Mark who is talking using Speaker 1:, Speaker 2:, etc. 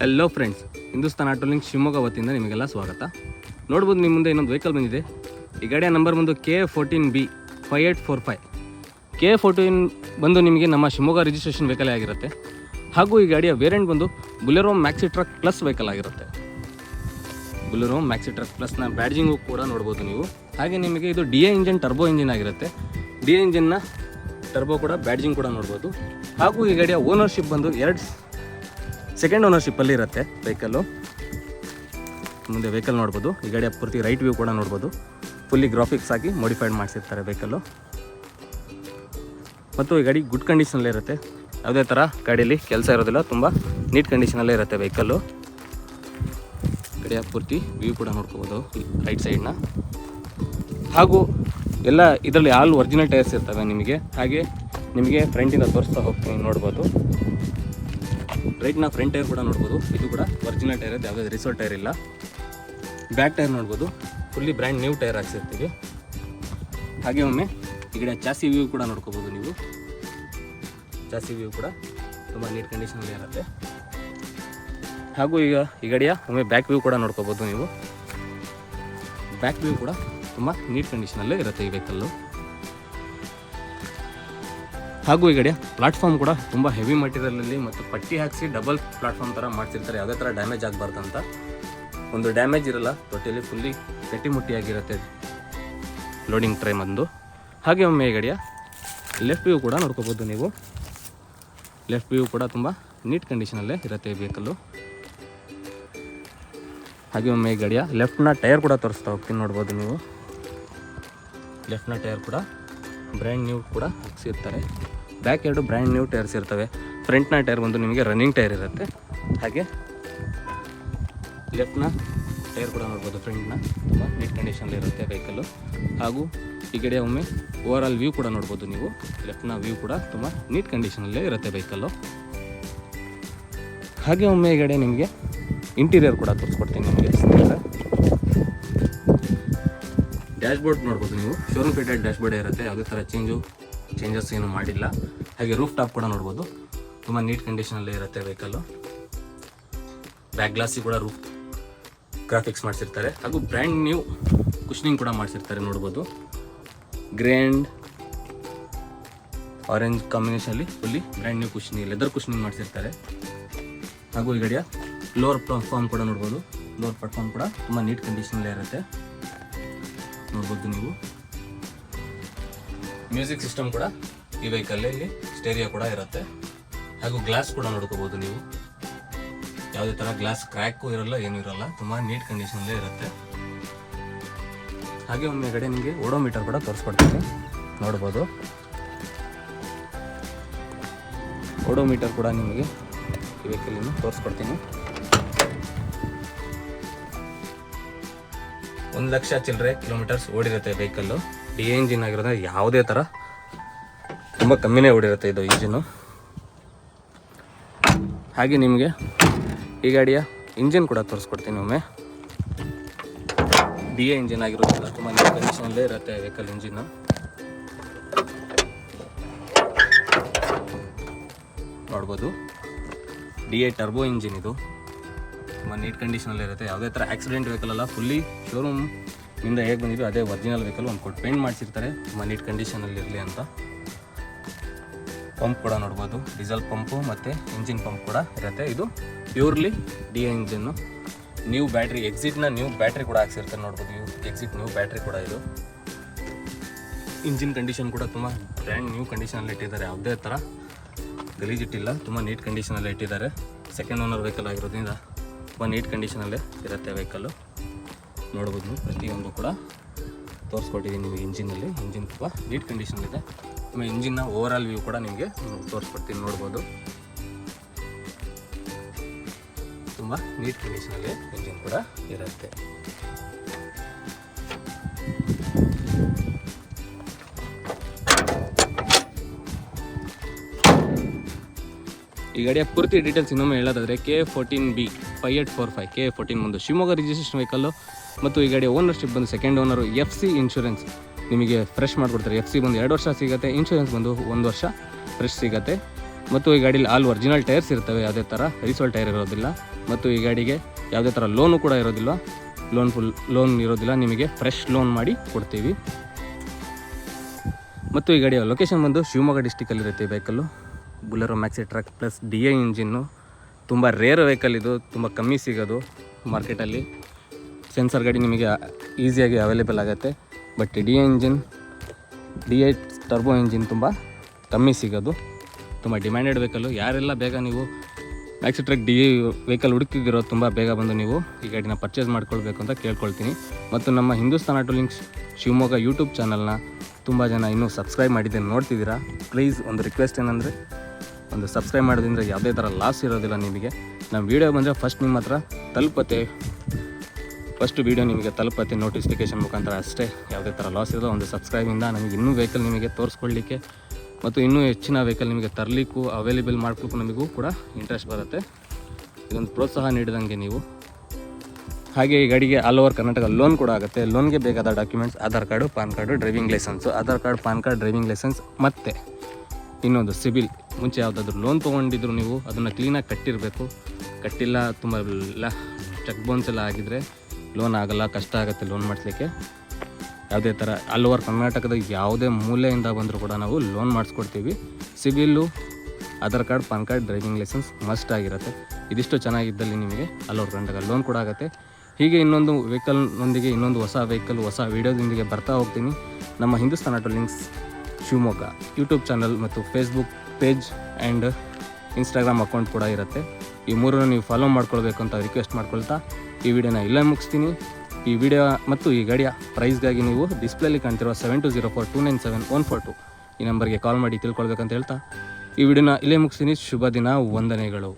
Speaker 1: Hello friends Hindustan auto link Shivamogga ವತಿಯಿಂದ ನಿಮಗೆಲ್ಲ ಸ್ವಾಗತ. ನೋಡ್ಬೋದು ನಿಮ್ಮ ಮುಂದೆ ಇನ್ನೊಂದು ವೆಹಿಕಲ್ ಬಂದಿದೆ. ಈ ಗಾಡಿಯ ನಂಬರ್ ಬಂದು K fourteen B five eight four five K fourteen ಬಂದು ನಿಮಗೆ ನಮ್ಮ ಶಿವಮೊಗ್ಗ ರಿಜಿಸ್ಟ್ರೇಷನ್ ವೆಹಿಕಲ್ ಆಗಿರುತ್ತೆ. ಹಾಗೂ ಈ ಗಾಡಿಯ ವೇರಿಯಂಟ್ ಬಂದು Bolero maxi truck plus vehicle ಆಗಿರುತ್ತೆ. ಬುಲೆರೋ ಮ್ಯಾಕ್ಸಿ ಟ್ರಕ್ ಪ್ಲಸ್ನ ಬ್ಯಾಡ್ಜಿಂಗು ಕೂಡ ನೋಡ್ಬೋದು ನೀವು. ಹಾಗೆ ನಿಮಗೆ ಇದು D A engine turbo engine ಆಗಿರುತ್ತೆ. ಡಿ ಎ ಇಂಜಿನ್ನ ಟರ್ಬೋ ಕೂಡ ಬ್ಯಾಡ್ಜಿಂಗ್ ಕೂಡ ನೋಡ್ಬೋದು. ಹಾಗೂ ಈ ಗಾಡಿಯ ಓನರ್ಶಿಪ್ ಬಂದು ಎರಡು ಸೆಕೆಂಡ್ ಓನರ್ಶಿಪ್ಪಲ್ಲಿ ಇರುತ್ತೆ ವೆಹಿಕಲ್ಲು ಮುಂದೆ ವೆಹಿಕಲ್ ನೋಡ್ಬೋದು. ಈ ಗಾಡಿಯ ಪೂರ್ತಿ ರೈಟ್ ವ್ಯೂ ಕೂಡ ನೋಡ್ಬೋದು. ಫುಲ್ಲಿ ಗ್ರಾಫಿಕ್ಸ್ ಆಗಿ ಮಾಡಿಫೈಡ್ ಮಾಡಿಸಿರ್ತಾರೆ ವೆಹಿಕಲ್ಲು ಮತ್ತು ಈ ಗಾಡಿ ಗುಡ್ ಕಂಡೀಷನಲ್ಲೇ ಇರುತ್ತೆ. ಯಾವುದೇ ಥರ ಗಾಡಿಯಲ್ಲಿ ಕೆಲಸ ಇರೋದಿಲ್ಲ, ತುಂಬ ನೀಟ್ ಕಂಡೀಷನಲ್ಲೇ ಇರುತ್ತೆ ವೆಹಿಕಲ್ಲು ಗಾಡಿಯ ಪೂರ್ತಿ ವ್ಯೂ ಕೂಡ ನೋಡ್ಕೋಬೋದು ರೈಟ್ ಸೈಡ್ನ ಹಾಗೂ ಎಲ್ಲ ಇದರಲ್ಲಿ ಆಲ್ ಒರಿಜಿನಲ್ ಟೈರ್ಸ್ ಇರ್ತವೆ ನಿಮಗೆ. ಹಾಗೆ ನಿಮಗೆ ಫ್ರಂಟಿಂದ ತೋರಿಸ್ತಾ ಹೋಗ್ತೀನಿ, ನೋಡ್ಬೋದು. ರೈಟ್ನ ಫ್ರಂಟ್ ಟೈರ್ ಕೂಡ ನೋಡ್ಬೋದು. ಇದು ಕೂಡ ಒರಿಜಿನಲ್ ಟೈರ್ ಇದೆ ಯಾವುದೇ ರಿಸೋಲ್ ಟೈರ್ ಇಲ್ಲ. ಬ್ಯಾಕ್ ಟೈರ್ ನೋಡ್ಬೋದು. ಫುಲ್ಲಿ ಬ್ರ್ಯಾಂಡ್ ನ್ಯೂ ಟೈರ್ ಹಾಕ್ಸಿರ್ತೀವಿ. ಹಾಗೆ ಒಮ್ಮೆ ಈ ಕಡೆ ಜಾಸ್ತಿ ವ್ಯೂ ಕೂಡ ನೋಡ್ಕೋಬೋದು ನೀವು. ಜಾಸ್ತಿ ವ್ಯೂ ಕೂಡ ತುಂಬ ನೀಟ್ ಕಂಡೀಷನಲ್ಲಿ ಇರುತ್ತೆ. ಹಾಗೂ ಈಗ ಈ ಗಡಿಯ ಒಮ್ಮೆ ಬ್ಯಾಕ್ ವ್ಯೂ ಕೂಡ ನೋಡ್ಕೋಬೋದು ನೀವು. ಬ್ಯಾಕ್ ವ್ಯೂ ಕೂಡ ತುಂಬ ನೀಟ್ ಕಂಡೀಷನಲ್ಲೇ ಇರುತ್ತೆ ಈ ವೆಹಿಕಲ್ಲು ಹಾಗೂ ಈ ಗಾಡಿಯ ಪ್ಲಾಟ್ಫಾರ್ಮ್ ಕೂಡ ತುಂಬ ಹೆವಿ ಮಟೀರಿಯಲಲ್ಲಿ ಮತ್ತು ಪಟ್ಟಿ ಹಾಕಿಸಿ ಡಬಲ್ ಪ್ಲಾಟ್ಫಾರ್ಮ್ ಥರ ಮಾಡ್ತಿರ್ತಾರೆ ಯಾವುದೇ ಥರ ಡ್ಯಾಮೇಜ್ ಆಗಬಾರ್ದು ಅಂತ. ಒಂದು ಡ್ಯಾಮೇಜ್ ಇರಲ್ಲ ಟೋಟಲಿ ಫುಲ್ಲಿ ಗಟ್ಟಿಮುಟ್ಟಿಯಾಗಿರುತ್ತೆ ಲೋಡಿಂಗ್ ಟ್ರೈ ಬಂದು. ಹಾಗೆ ಒಮ್ಮೆ ಈ ಗಾಡಿಯ ಲೆಫ್ಟ್ ವ್ಯೂ ಕೂಡ ನೋಡ್ಕೋಬೋದು ನೀವು. ಲೆಫ್ಟ್ ವ್ಯೂ ಕೂಡ ತುಂಬ ನೀಟ್ ಕಂಡೀಷನಲ್ಲೇ ಇರುತ್ತೆ ವೆಹಿಕಲ್ಲು ಹಾಗೆ ಒಮ್ಮೆ ಈ ಗಾಡಿಯ ಲೆಫ್ಟ್ನ ಟೈರ್ ಕೂಡ ತೋರಿಸ್ತಾ ಹೋಗ್ತೀನಿ ನೋಡ್ಬೋದು ನೀವು. ಲೆಫ್ಟ್ನ ಟೈರ್ ಕೂಡ ಬ್ರ್ಯಾಂಡ್ ನ್ಯೂ ಕೂಡ ಹಾಕ್ಸಿರ್ತಾರೆ. ಬ್ಯಾಕ್ ಎರಡು ಬ್ರ್ಯಾಂಡ್ ನ್ಯೂ ಟೈರ್ಸ್ ಇರ್ತವೆ. ಫ್ರಂಟ್ನ ಟೈರ್ ಬಂದು ನಿಮಗೆ ರನ್ನಿಂಗ್ ಟೈರ್ ಇರುತ್ತೆ. ಹಾಗೆ ಲೆಫ್ಟ್ನ ಟೈರ್ ಕೂಡ ನೋಡ್ಬೋದು ಫ್ರಂಟ್ನ ತುಂಬ ನೀಟ್ ಕಂಡೀಷನಲ್ಲಿ ಇರುತ್ತೆ ವೆಹಿಕಲ್ಲು ಹಾಗೂ ಈ ಕಡೆ ಒಮ್ಮೆ ಓವರ್ ಆಲ್ ವ್ಯೂ ಕೂಡ ನೋಡ್ಬೋದು ನೀವು. ಲೆಫ್ಟ್ನ ವ್ಯೂ ಕೂಡ ತುಂಬ ನೀಟ್ ಕಂಡೀಷನಲ್ಲೇ ಇರುತ್ತೆ ವೆಹಿಕಲ್ಲು ಹಾಗೆ ಒಮ್ಮೆ ಈ ಕಡೆ ನಿಮಗೆ ಇಂಟೀರಿಯರ್ ಕೂಡ ತೋರಿಸ್ಕೊಡ್ತೀನಿ ನಿಮಗೆ. ಡ್ಯಾಶ್ಬೋರ್ಡ್ ಡ್ಯಾಶ್ ನೋಡ್ಬೋದು ನೀವು. ಶೋರೂಮ್ ಫಿಟೆಡ್ ಡ್ಯಾಶ್ ಬೋರ್ಡ್ ಇರುತ್ತೆ. ಯಾವುದೇ ಥರ ಚೇಂಜು ಚೇಂಜಸ್ ಏನು ಮಾಡಿಲ್ಲ. ಹಾಗೆ ರೂಫ್ ಟಾಪ್ ಕೂಡ ನೋಡ್ಬೋದು. ತುಂಬ ನೀಟ್ ಕಂಡೀಷನಲ್ಲೇ ಇರುತ್ತೆ ವೆಹಿಕಲ್ಲು ಬ್ಯಾಕ್ ಗ್ಲಾಸಿಗೆ ಕೂಡ ರೂಫ್ ಗ್ರಾಫಿಕ್ಸ್ ಮಾಡಿಸಿರ್ತಾರೆ. ಹಾಗೂ ಬ್ರ್ಯಾಂಡ್ ನ್ಯೂ ಕುಷನಿಂಗ್ ಕೂಡ ಮಾಡಿಸಿರ್ತಾರೆ ನೋಡ್ಬೋದು. Grand orange ಕಾಂಬಿನೇಷನಲ್ಲಿ fully brand new cushioning leather cushioning ಮಾಡಿಸಿರ್ತಾರೆ. ಹಾಗೂ ಈ ಗಡಿಯ ಲೋವರ್ ಪ್ಲಾಟ್ಫಾರ್ಮ್ ಕೂಡ ನೋಡ್ಬೋದು. ಲೋವರ್ ಪ್ಲಾಟ್ಫಾರ್ಮ್ ಕೂಡ ತುಂಬ ನೀಟ್ ಕಂಡೀಷನಲ್ಲೇ ಇರುತ್ತೆ. ನೋಡ್ಬೋದು ನೀವು. ಮ್ಯೂಸಿಕ್ ಸಿಸ್ಟಮ್ ಕೂಡ ಈ ವೆಹಿಕಲ್ಲಲ್ಲಿ ಸ್ಟೇರಿಯಾ ಕೂಡ ಇರುತ್ತೆ. ಹಾಗೂ ಗ್ಲಾಸ್ ಕೂಡ ನೋಡ್ಕೋಬಹುದು ನೀವು. ಯಾವುದೇ ಥರ ಗ್ಲಾಸ್ ಕ್ರ್ಯಾಕು ಇರಲ್ಲ, ಏನೂ ಇರಲ್ಲ. ತುಂಬ ನೀಟ್ ಕಂಡೀಷನಲ್ಲೇ ಇರುತ್ತೆ. ಹಾಗೆ ಒಮ್ಮೆ ಕಡೆ ನಿಮಗೆ ಓಡೋಮೀಟರ್ ಕೂಡ ತೋರಿಸ್ಕೊಡ್ತೀನಿ. ನೋಡ್ಬೋದು. ಓಡೋಮೀಟರ್ ಕೂಡ ನಿಮಗೆ ಈ ವೆಹಿಕಲಿನ ತೋರಿಸ್ಕೊಡ್ತೀನಿ. ಒಂದು ಲಕ್ಷ ಚಿಲ್ಲರೆ ಕಿಲೋಮೀಟರ್ಸ್ ಓಡಿರುತ್ತೆ ವೆಹಿಕಲ್ಲು ಡಿ ಇಂಜಿನ್ ಆಗಿರೋದ್ರೆ ಯಾವುದೇ ಥರ ತುಂಬ ಕಮ್ಮಿನೇ ಓಡಿರುತ್ತೆ ಇದು ಇಂಜಿನು ಹಾಗೆ ನಿಮಗೆ ಈ ಗಾಡಿಯ ಇಂಜಿನ್ ಕೂಡ ತೋರಿಸ್ಕೊಡ್ತೀನಿ ಒಮ್ಮೆ. ಡಿ ಎ ಇಂಜಿನ್ ಆಗಿರೋದ್ರಿಂದ ತುಂಬ ಕಂಡೀಷನಲ್ಲೇ ಇರುತ್ತೆ ವೆಹಿಕಲ್ ಇಂಜಿನ್ನು ನೋಡ್ಬೋದು. ಡಿ ಎ ಟರ್ಬೋ ಇಂಜಿನ್ ಇದು. ತುಂಬ ನೀಟ್ ಕಂಡೀಷನಲ್ಲಿ ಇರುತ್ತೆ. ಯಾವುದೇ ಥರ ಆಕ್ಸಿಡೆಂಟ್ ವೆಹಿಕಲ್ ಅಲ್ಲ ಫುಲ್ಲಿ ಶೋರೂಮ್ ಇಂದ ಹೇಗೆ ಬಂದಿದ್ದು ಅದೇ ಒರಿಜಿನಲ್ ವೆಹಿಕಲ್ ಒಂದು ಕೊಟ್ಟು ಪೇಂಟ್ ಮಾಡಿಸಿರ್ತಾರೆ. ತುಂಬ ನೀಟ್ ಕಂಡೀಷನಲ್ಲಿ ಇರಲಿ ಅಂತ. ಪಂಪ್ ಕೂಡ ನೋಡ್ಬೋದು ಡೀಸೆಲ್ ಪಂಪು ಮತ್ತು ಇಂಜಿನ್ ಪಂಪ್ ಕೂಡ ಇರುತ್ತೆ. ಇದು purely D engine new battery ಎಕ್ಸಿಟ್ನ new battery ಕೂಡ ಹಾಕ್ಸಿರ್ತಾರೆ ನೋಡ್ಬೋದು. ಇವು ಎಕ್ಸಿಟ್ ನ್ಯೂ ಬ್ಯಾಟ್ರಿ ಕೂಡ ಇದು. ಇಂಜಿನ್ ಕಂಡೀಷನ್ ಕೂಡ ತುಂಬ ಬ್ರ್ಯಾಂಡ್ ನ್ಯೂ ಕಂಡೀಷನಲ್ಲಿ ಇಟ್ಟಿದ್ದಾರೆ. ಯಾವುದೇ ಥರ ಗಲೀಜಿಟ್ಟಿಲ್ಲ ತುಂಬ ನೀಟ್ ಕಂಡೀಷನಲ್ಲಿ ಇಟ್ಟಿದ್ದಾರೆ. ಸೆಕೆಂಡ್ ಓನರ್ ವೆಹಿಕಲ್ ಆಗಿರೋದ್ರಿಂದ ತುಂಬ ನೀಟ್ ಕಂಡೀಷನಲ್ಲೇ ಇರುತ್ತೆ ವೆಹಿಕಲ್ಲು ನೋಡ್ಬೋದು, ಪ್ರತಿಯೊಂದು ಕೂಡ ತೋರಿಸ್ಕೊಟ್ಟಿದ್ದೀನಿ ನಿಮಗೆ ಇಂಜಿನಲ್ಲಿ. ಇಂಜಿನ್ ತುಂಬ ನೀಟ್ ಕಂಡೀಷನಲ್ಲಿದೆ ನಿಮ್ಮ ಇಂಜಿನ್ನ ಓವರ್ ಆಲ್ ವ್ಯೂ ಕೂಡ ನಿಮಗೆ ತೋರಿಸ್ಕೊಡ್ತೀನಿ ನೋಡ್ಬೋದು. ತುಂಬ ನೀಟ್ ಕಂಡೀಷನಲ್ಲಿ ಇಂಜಿನ್ ಕೂಡ ಇರುತ್ತೆ. ಈ ಗಾಡಿಯ ಪೂರ್ತಿ ಡೀಟೇಲ್ಸ್ ಇನ್ನೊಮ್ಮೆ ಹೇಳೋದಾದರೆ K fourteen B five eight four five K fourteen ಒಂದು ಶಿವಮೊಗ್ಗ ರಿಜಿಸ್ಟ್ರೇಷನ್ ವೆಹಿಕಲ್ಲು ಮತ್ತು ಈ ಗಾಡಿಯ ಓನರ್ಶಿಪ್ ಬಂದು second owner F C insurance ನಿಮಗೆ ಫ್ರೆಶ್ ಮಾಡಿಕೊಡ್ತಾರೆ. ಎಫ್ ಸಿ ಬಂದು ಎರಡು ವರ್ಷ ಸಿಗುತ್ತೆ ಇನ್ಶೂರೆನ್ಸ್ ಬಂದು ಒಂದು ವರ್ಷ ಫ್ರೆಶ್ ಸಿಗುತ್ತೆ. ಮತ್ತು ಈ ಗಾಡೀಲಿ ಆಲ್ ಒರಿಜಿನಲ್ ಟೈರ್ಸ್ ಇರ್ತವೆ, ಯಾವುದೇ ಥರ ರೀಸೋಲ್ ಟೈರ್ ಇರೋದಿಲ್ಲ. ಮತ್ತು ಈ ಗಾಡಿಗೆ ಯಾವುದೇ ಥರ ಲೋನು ಕೂಡ ಇರೋದಿಲ್ಲ. ಲೋನ್ ಫುಲ್ ಲೋನ್ ಇರೋದಿಲ್ಲ. ನಿಮಗೆ ಫ್ರೆಶ್ ಲೋನ್ ಮಾಡಿ ಕೊಡ್ತೀವಿ. ಮತ್ತು ಈ ಗಾಡಿಯ ಲೊಕೇಶನ್ ಬಂದು ಶಿವಮೊಗ್ಗ ಡಿಸ್ಟಿಕಲ್ಲಿರುತ್ತೆ ಈ vehicle Bolero maxi truck plus D A engine. ತುಂಬ ರೇರ್ ವೆಹಿಕಲ್ ಇದು, ತುಂಬ ಕಮ್ಮಿ ಸಿಗೋದು ಮಾರ್ಕೆಟಲ್ಲಿ. ಸೆನ್ಸರ್ ಗಾಡಿ ನಿಮಗೆ ಈಸಿಯಾಗಿ ಅವೈಲೇಬಲ್ ಆಗುತ್ತೆ. But D A engine, D A turbo engine ತುಂಬ ಕಮ್ಮಿ ಸಿಗೋದು. ತುಂಬ ಡಿಮ್ಯಾಂಡೆಡ್ ವೆಹಿಕಲ್ಲು ಯಾರೆಲ್ಲ ಬೇಗ ನೀವು ಮ್ಯಾಕ್ಸಿ ಟ್ರಕ್ ಡಿ ವೆಹಿಕಲ್ ಹುಡುಕಿದಿರೋ ತುಂಬ ಬೇಗ ಬಂದು ನೀವು ಈ ಗಾಡಿನ ಪರ್ಚೇಸ್ ಮಾಡ್ಕೊಳ್ಬೇಕು ಅಂತ ಕೇಳ್ಕೊಳ್ತೀನಿ. ಮತ್ತು ನಮ್ಮ Hindustan auto links Shivamogga YouTube ಚಾನಲ್ನ ತುಂಬ ಜನ ಇನ್ನೂ ಸಬ್ಸ್ಕ್ರೈಬ್ ಮಾಡಿದ್ದೇನೆ ನೋಡ್ತಿದ್ದೀರಾ? ಪ್ಲೀಸ್ ಒಂದು ರಿಕ್ವೆಸ್ಟ್ ಏನಂದರೆ ಒಂದು ಸಬ್ಸ್ಕ್ರೈಬ್ ಮಾಡೋದ್ರಿಂದ ಯಾವುದೇ ಥರ ಲಾಸ್ ಇರೋದಿಲ್ಲ ನಿಮಗೆ. ನಮ್ಮ ವೀಡಿಯೋ ಬಂದರೆ ಫಸ್ಟ್ ನಿಮ್ಮ ಹತ್ರ ತಲುಪತ್ತೆ. ಫಸ್ಟ್ ವೀಡಿಯೋ ನಿಮಗೆ ತಲುಪತ್ತೆ ನೋಟಿಫಿಕೇಷನ್ ಮುಖಾಂತರ. ಅಷ್ಟೇ, ಯಾವುದೇ ಥರ ಲಾಸ್ ಇರೋದು ಒಂದು ಸಬ್ಸ್ಕ್ರೈಬಿಂದ ನಮಗೆ ಇನ್ನೂ ವೆಹಿಕಲ್ ನಿಮಗೆ ತೋರಿಸ್ಕೊಳ್ಳಿಕ್ಕೆ ಮತ್ತು ಇನ್ನೂ ಹೆಚ್ಚಿನ ವೆಹಿಕಲ್ ನಿಮಗೆ ತರಲಿಕ್ಕೂ ಅವೈಲೇಬಲ್ ಮಾಡ್ಲಿಕ್ಕೂ ನಮಗೂ ಕೂಡ ಇಂಟ್ರೆಸ್ಟ್ ಬರುತ್ತೆ. ಇದೊಂದು ಪ್ರೋತ್ಸಾಹ ನೀಡಿದಂಗೆ ನೀವು. ಹಾಗೆ ಈ ಗಾಡಿಗೆ ಆಲ್ ಓವರ್ ಕರ್ನಾಟಕ ಲೋನ್ ಕೂಡ ಆಗುತ್ತೆ. ಲೋನ್ಗೆ ಬೇಕಾದ documents Aadhaar card, PAN card driving licence Aadhaar card, PAN card driving licence ಮತ್ತು. ಇನ್ನೊಂದು ಸಿಬಿಲ್, ಮುಂಚೆ ಯಾವುದಾದ್ರೂ ಲೋನ್ ತೊಗೊಂಡಿದ್ರು ನೀವು, ಅದನ್ನು ಕ್ಲೀನಾಗಿ ಕಟ್ಟಿರಬೇಕು. ಕಟ್ಟಿಲ್ಲ, ತುಂಬ ಎಲ್ಲ ಚೆಕ್ ಬೌನ್ಸ್ ಎಲ್ಲ ಆಗಿದ್ದರೆ ಲೋನ್ ಆಗಲ್ಲ, ಕಷ್ಟ ಆಗುತ್ತೆ ಲೋನ್ ಮಾಡಿಸ್ಲಿಕ್ಕೆ. ಯಾವುದೇ ಥರ ಆಲ್ ಕರ್ನಾಟಕದ ಯಾವುದೇ ಮೂಲೆಯಿಂದ ಬಂದರೂ ಕೂಡ ನಾವು loan ಮಾಡಿಸ್ಕೊಡ್ತೀವಿ. CIBIL, Aadhaar card, PAN card driving licence must ಆಗಿರುತ್ತೆ. ಇದಿಷ್ಟು ಚೆನ್ನಾಗಿದ್ದಲ್ಲಿ ನಿಮಗೆ ಆಲ್ ಓವರ್ ಕರ್ನಾಟಕ ಲೋನ್ ಕೂಡ ಆಗುತ್ತೆ. ಹೀಗೆ ಇನ್ನೊಂದು ವೆಹಿಕಲ್ನೊಂದಿಗೆ ಇನ್ನೊಂದು ಹೊಸ ವೆಹಿಕಲ್ ಹೊಸ ವೀಡಿಯೋದೊಂದಿಗೆ ಬರ್ತಾ ಹೋಗ್ತೀನಿ. ನಮ್ಮ Hindustan auto links Shivamogga. YouTube channel ಮತ್ತು Facebook page and Instagram account ಕೂಡ ಇರುತ್ತೆ. ಈ ಮೂರನ್ನು ನೀವು ಫಾಲೋ ಮಾಡ್ಕೊಳ್ಬೇಕು ಅಂತ ರಿಕ್ವೆಸ್ಟ್ ಮಾಡ್ಕೊಳ್ತಾ ಈ ವಿಡಿಯೋನ ಇಲ್ಲೇ ಮುಗಿಸ್ತೀನಿ. ಈ ವಿಡಿಯೋ ಮತ್ತು ಈ ಗಡಿಯ ಪ್ರೈಸ್ಗಾಗಿ ನೀವು ಡಿಸ್ಪ್ಲೇಲಿ ಕಾಣ್ತಿರೋ seven two zero four two nine seven one four two ಈ ನಂಬರ್ಗೆ ಕಾಲ್ ಮಾಡಿ ತಿಳ್ಕೊಳ್ಬೇಕಂತ ಹೇಳ್ತಾ ಈ ವಿಡಿಯೋನ ಇಲ್ಲೇ ಮುಗಿಸ್ತೀನಿ. ಶುಭ ದಿನ, ವಂದನೆಗಳು.